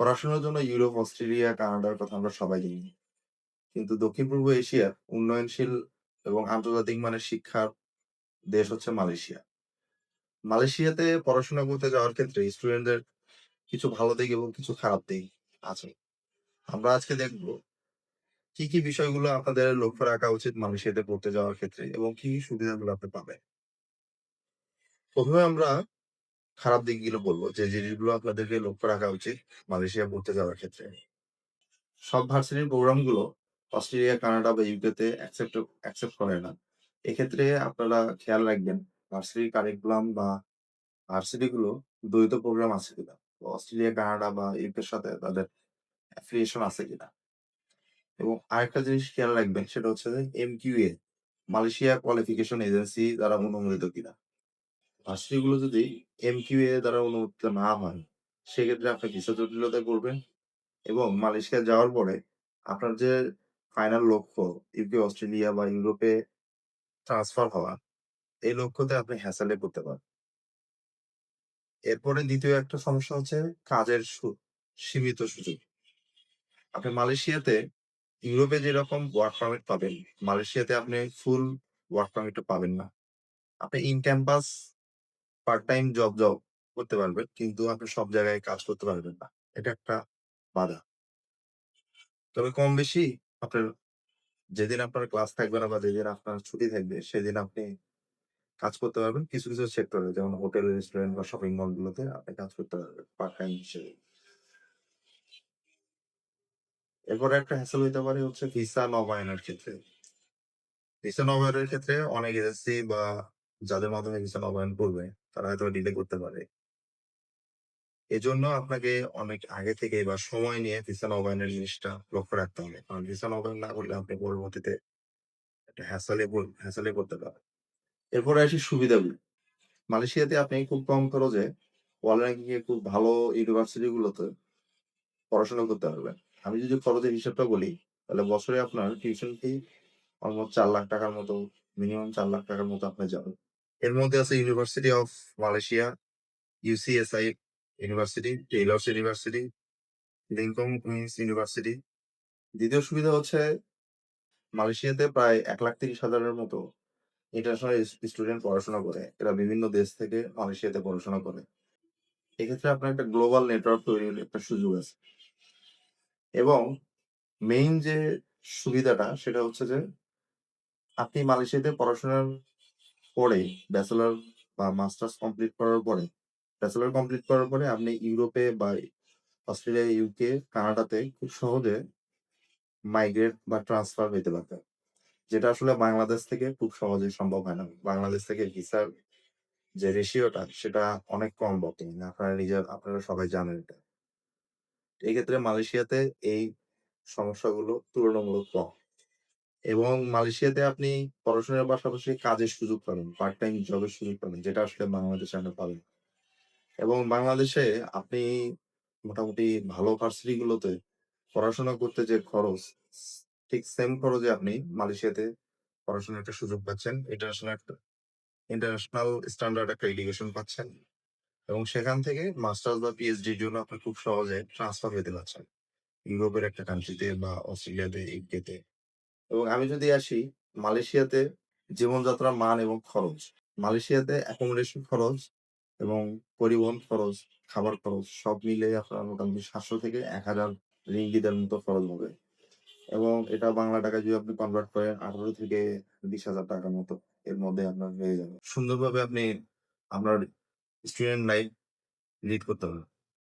পড়াশোনার জন্য Europe, Australia, কানাডার কথা আমরা সবাই জানি। কিন্তু দক্ষিণ-পূর্ব এশিয়ার উন্নয়নশীল এবং আন্তর্জাতিক মানের শিক্ষার দেশ হচ্ছে মালয়েশিয়া। মালয়েশিয়াতে পড়াশোনা করতে যাওয়ার ক্ষেত্রে স্টুডেন্টদের কিছু ভালো দিক এবং কিছু খারাপ দিক আছে। আমরা আজকে দেখব কি, কি বিষয়গুলো আপনাদের লক্ষ্য রাখা উচিত মালয়েশিয়াতে পড়তে যাওয়ার ক্ষেত্রে এবং কি, কি সুবিধাগুলো আপনি পাবেন। ১ম এ আমরা খারাপ দিকগুলো বলব যে জিনিসগুলো আপনাদেরকে লক্ষ্য রাখা উচিত মালয়েশিয়া পড়তে যাওয়ার ক্ষেত্রে। সব ভার্সিটির প্রোগ্রামগুলো অস্ট্রেলিয়া, কানাডা বা ইউকেতে অ্যাকসেপ্ট অ্যাকসেপ্ট করে না। এক্ষেত্রে আপনারা খেয়াল রাখবেন ভার্সিটির কারিকুলাম বা ভার্সিটিগুলো দ্বৈত প্রোগ্রাম আছে কিনা। অস্ট্রেলিয়া, কানাডা বা ইউকের সাথে তাদের অ্যাফিলিয়েশন আছে কিনা। এবং আরেকটা জিনিস খেয়াল রাখবেন সেটা হচ্ছে যে এমকিউএ মালয়েশিয়া কোয়ালিফিকেশন এজেন্সি দ্বারা অনুমোদিত কিনা। ভার্সিটিগুলো যদি এমকিউএ দ্বারা অনুমোদিত না হয়, সেক্ষেত্রে আপনি ভিসা জটিলতায় পড়বেন এবং মালয়েশিয়া যাওয়ার পরে আপনার যে ফাইনাল লক্ষ্য ইউকে, অস্ট্রেলিয়া বা ইউরোপে ট্রান্সফার হওয়া, এই লক্ষ্যতে আপনি হ্যাসেলে পড়তে পারেন। এরপরে দ্বিতীয় একটা সমস্যা হচ্ছে কাজের সীমিত সুযোগ। আপনি মালয়েশিয়াতে ইউরোপে যেরকম ওয়ার্ক পারমিট পাবেন, মালয়েশিয়াতে আপনি ফুল ওয়ার্ক পারমিটও পাবেন না। আপনি in campus part time job job করতে পারবেন। কিন্তু আপনি সব জায়গায় কাজ করতে পারবেন না। এটা একটা বাধা। তবে কম বেশি আপনার যেদিন আপনার ক্লাস থাকবে না বা যেদিন আপনার ছুটি থাকবে, সেদিন আপনি কাজ করতে পারবেন। কিছু, কিছু সেক্টরে যেমন হোটেল, রেস্টুরেন্ট বা শপিং মলগুলোতে আপনি কাজ করতে পারবেন পার্ট টাইম হিসেবে। এরপরে একটা হ্যাসেল হইতে পারে হচ্ছে ভিসা নবায়নের ক্ষেত্রে। ভিসা নবায়নের ক্ষেত্রে অনেক এজেন্সি বা যাদের মাধ্যমে ভিসা নবায়ন করবে, তারা হয়তো ডিলে করতে পারে। এজন্য আপনাকে অনেক আগে থেকে বা সময় নিয়ে ভিসা নবায়নের জিনিসটা লক্ষ্য রাখতে হবে। কারণ ভিসা নবায়ন না করলে আপনি পরবর্তীতে একটা হ্যাসেলে হ্যাসেলে পড়তে পারেন। এরপরে আসি সুবিধাগুলো। মালয়েশিয়াতে আপনি খুব কম খরচে ওয়ার্ল্ড এ খুব ভালো ইউনিভার্সিটি গুলোতে পড়াশোনা করতে পারবেন। আমি যদি খরচের হিসাবটা বলি, তাহলে বছরে আপনার টিউশন ফি অলমোস্ট ৳৪,০০,০০০ র মতো মিনিমাম চার লাখ টাকার মতো আপনি যাবে। এর মধ্যে আছে university of Malaysia, UCSI university, Taylor's university, Lincoln Queens university. দ্বিতীয় সুবিধা হচ্ছে মালয়েশিয়াতে প্রায় এক লাখ তিরিশ হাজারের মতো ইন্টারন্যাশনাল স্টুডেন্ট পড়াশোনা করে। এরা বিভিন্ন দেশ থেকে মালয়েশিয়াতে পড়াশোনা করে। এক্ষেত্রে আপনার একটা গ্লোবাল নেটওয়ার্ক তৈরির একটা সুযোগ আছে। এবং মেইন যে সুবিধাটা সেটা হচ্ছে যে আপনি মালয়েশিয়াতে পড়াশোনার পরে ব্যাচেলর বা মাস্টার্স কমপ্লিট করার পরে, ব্যাচেলর কমপ্লিট করার পরে আপনি ইউরোপে বা অস্ট্রেলিয়া, ইউকে, কানাডাতে খুব সহজে মাইগ্রেট বা ট্রান্সফার হইতে পারবেন। যেটা আসলে বাংলাদেশ থেকে খুব সহজেই সম্ভব হয় না। বাংলাদেশ থেকে ভিসার যে রেশিওটা সেটা অনেক কম বর্তমানে। আপনারা নিজের আপনারা সবাই জানেন এটা। এক্ষেত্রে মালয়েশিয়াতে এই সমস্যাগুলো তুলনামূলক কম। এবং মালয়েশিয়াতে আপনি পড়াশোনার পাশাপাশি কাজের সুযোগ পাবেন। পার্ট টাইম জবের সুযোগ পাবেন। যেটা আসলে বাংলাদেশে আপনি পাবেন এবং বাংলাদেশে আপনি মোটামুটি ভালো ভার্সিটি গুলোতে পড়াশোনা করতে যে খরচ, ঠিক সেম খরচে আপনি মালয়েশিয়াতে পড়াশোনার একটা সুযোগ পাচ্ছেন। ইন্টারন্যাশনাল একটা ইন্টারন্যাশনাল স্ট্যান্ডার্ড একটা এডুকেশন পাচ্ছেন। এবং সেখান থেকে মাস্টার্স বা পিএইচডির জন্য আপনি খুব সহজে ট্রান্সফার পেতে পারছেন। ইউরোপের একটা কান্ট্রিতে বা অস্ট্রেলিয়াতে, ইউকেতে। এবং আমি যদি আসি মালয়েশিয়াতে জীবনযাত্রার মান এবং খরচ। মালয়েশিয়াতে অ্যাকোমোডেশন খরচ এবং পরিবহন খরচ, খাবার খরচ সব মিলিয়ে আপনার মোটামুটি ৭০০ থেকে ১,০০০ রিঙ্গিত এর মতো খরচ হবে। এবং এটা বাংলা টাকায় যদি আপনি কনভার্ট করেন ১৮ থেকে ২০,০০০ টাকার মতো এর মধ্যে আপনার হয়ে যাবে। সুন্দরভাবে আপনি আপনার স্টুডেন্ট লাইফ লিড করতে পারবেন।